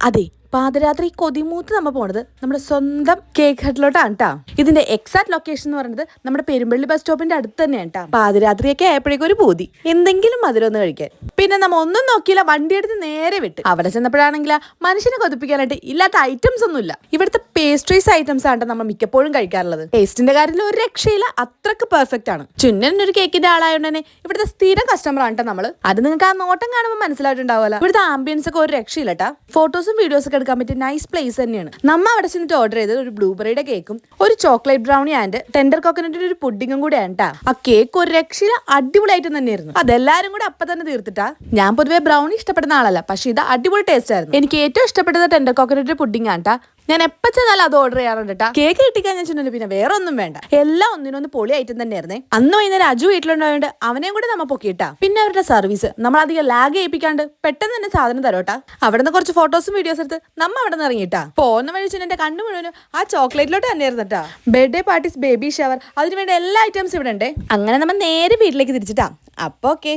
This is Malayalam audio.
അതെ പാതിരാത്രി കൊതിമൂത്ത് നമ്മൾ പോണത് നമ്മുടെ സ്വന്തം കേക്ക് ഹട്ടിലോട്ടാണ് കേട്ടോ ഇതിന്റെ എക്സാക്ട് ലൊക്കേഷൻ എന്ന് പറയുന്നത് നമ്മുടെ പെരുമ്പള്ളി ബസ് സ്റ്റോപ്പിന്റെ അടുത്ത് തന്നെയാണ് കേട്ടോ പാതിരാത്രിയൊക്കെ ആയപ്പോഴേക്കും ഒരു പൂതി. എന്തെങ്കിലും മധുരം ഒന്ന് കഴിക്കാൻ. പിന്നെ നമ്മ ഒന്നും നോക്കിയില്ല വണ്ടി എടുത്ത് നേരെ വിട്ട്. അവിടെ ചെന്നപ്പോഴാണെങ്കിൽ മനുഷ്യനെ കൊതിപ്പിക്കാനായിട്ട് ഇല്ലാത്ത ഐറ്റംസ് ഒന്നുമില്ല ഇവിടുത്തെ പേസ്ട്രീസ് ഐറ്റംസ് ആണ് നമ്മൾ മിക്കപ്പോഴും കഴിക്കാറുള്ളത്. ടേസ്റ്റിന്റെ കാര്യത്തിൽ ഒരു രക്ഷയില്ല അത്രയ്ക്ക് പെർഫെക്റ്റ് ആണ്. ചുന്നൻ ഒരു കേക്കിന്റെ ആളായതുകൊണ്ട് തന്നെ ഇവിടുത്തെ സ്ഥിരം കസ്റ്റമർ ആണ് കേട്ടോ നമ്മൾ. അത് നിങ്ങൾക്ക് ആ നോട്ടം കാണുമ്പോൾ മനസ്സിലായിട്ടുണ്ടാവുമല്ലോ. ഇവിടുത്തെ ആംബിയൻസ് ഒക്കെ ഒരു രക്ഷയില്ല കേട്ടാ ഫോട്ടോസും വീഡിയോസും എടുക്കാൻ പറ്റിയ നൈസ് പ്ലേസ് തന്നെയാണ് നമ്മ അവിടെ ചെന്നിട്ട് ഓർഡർ ചെയ്തത് ഒരു ബ്ലൂബെറിയുടെ കേക്കും ഒരു ചോക്ലേറ്റ് ബ്രൗണി ആൻഡ് ടെൻഡർ കോക്കനറ്റിന്റെ ഒരു പുഡിങ്ങും കൂടെ ആണ് ട്ടാ. ആ കേക്ക് ഒരു രക്ഷയില അടിപൊളിയായിട്ട് തന്നെയായിരുന്നു അതെല്ലാരും കൂടെ അപ്പൊ തന്നെ തീർത്തിട്ടാ ഞാൻ പൊതുവേ ബ്രൗണി ഇഷ്ടപ്പെടുന്ന ആളല്ല പക്ഷെ ഇത് അടിപൊളി ടേസ്റ്റ് ആയിരുന്നു എനിക്ക് ഏറ്റവും ഇഷ്ടപ്പെട്ടത് ടെൻഡർ കോക്കനറ്റ് പുഡിംഗ് ആണ്. ഞാൻ എപ്പോ ചെന്നാലും അത് ഓർഡർ ചെയ്യാറുണ്ട് ട്ടാ. കേക്ക് കിട്ടിക്കഴിഞ്ഞാൽ വെച്ചിട്ടുണ്ടെങ്കിൽ പിന്നെ വേറെ ഒന്നും വേണ്ട. എല്ലാം ഒന്നിനൊന്ന് പൊളി ഐറ്റം തന്നെയായിരുന്നേ. അന്ന് വൈകുന്നേരം അജു വീട്ടിലുണ്ടായതുകൊണ്ട് അവനെയും കൂടെ നമ്മ പൊക്കിയിട്ടാ. പിന്നെ അവരുടെ സർവീസ് നമ്മൾ അധികം ലാഗ് ചെയ്യിപ്പിക്കാണ്ട് പെട്ടെന്ന് തന്നെ സാധനം തരോട്ടാ. അവിടെ നിന്ന് കുറച്ച് ഫോട്ടോസും വീഡിയോസ് എടുത്ത് നമ്മ അവിടെ നിന്ന് ഇറങ്ങിയിട്ടാ പോകുന്ന വഴി എന്റെ കണ്ണു മുഴുവനും ആ ചോക്ലേറ്റിലോട്ട് തന്നെയായിരുന്നു കേട്ടാ ബർത്ത്ഡേ പാർട്ടീസ് ബേബി ഷവർ അതിനുവേണ്ട എല്ലാ ഐറ്റംസ് ഇവിടെ ഉണ്ട്. അങ്ങനെ നമ്മൾ നേരെ വീട്ടിലേക്ക് തിരിച്ചിട്ടാ. അപ്പൊ ഓക്കെ